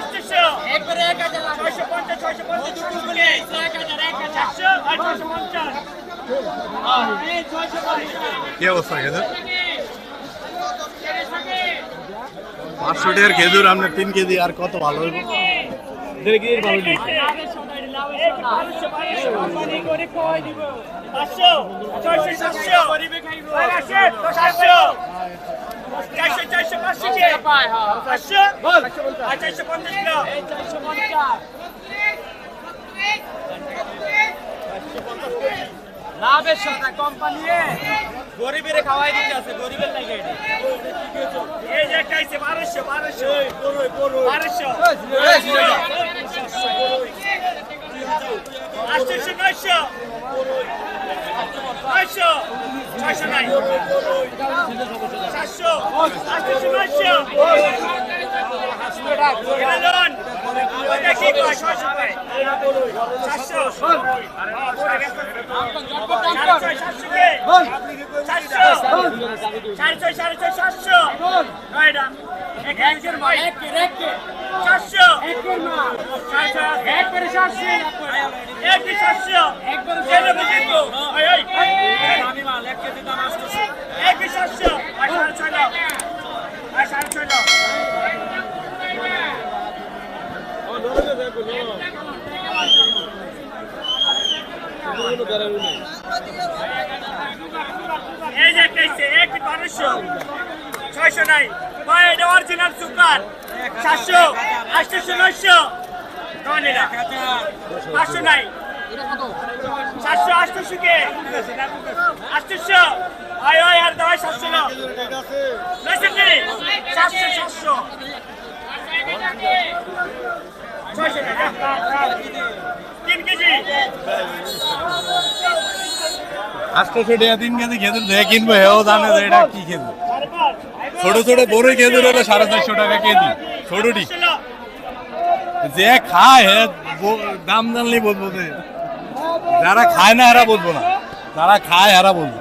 আটশোশো ছয়শো পঞ্চাশ ছয়শো পঞ্চাশ। ছয়শো চারশো আর ছয়শো পঞ্চাশ। কি অবস্থা খেজুর? পাঁচশো টাকার খেজুর আপনার তিন কেজি আর কত ভালো হইব? দেড় কেজির ভালো দিই পাঁচশো ছয়শো সাতশো। সাতশো চারশো চারশো পাঁচশো কে পাঁচশো আর চারশো পঞ্চাশ কিলো লাভের সাথে কোম্পানি গরিবের খাওয়াই দিতে আছে গরিবের লাগে এই যে আইছে বারোশো বারোশো। বারোশো। আটশোশো নয়শো নয়শো ছয়শো নাই। সাতশো আটশোশো নয়শো। সাড়ে ছয় সাড়ে ছয় সাতশো। নয়টা একের একবারে সাতশো একটি সাতশো একবারে আমি মাল এক কেজি দাম আসতেছে একটি সাতশো নাই অরিজিনাল সুপার। সাতশো আটশোশো নয়শো পাঁচশো নাই। সাতশো আটশোশো কে? আটশোশো। ওই ওই আর দাওয়াই সাতশো না সাতশো সাতশো। ছয়শো তিন কেজি। আটশোশো টাকা তিন কেজি খেজুর দেখে কিনবো হেও জানে যে এটা কি খেজুর। ছোট ছোট বড় খেজুর হলো সাড়ে চারশো টাকা কেজি। ছোটটি। যে খায়, হে দাম জানলেই বলব যে, যারা খায় না এরা বলব না। যারা খায় এরা বলব।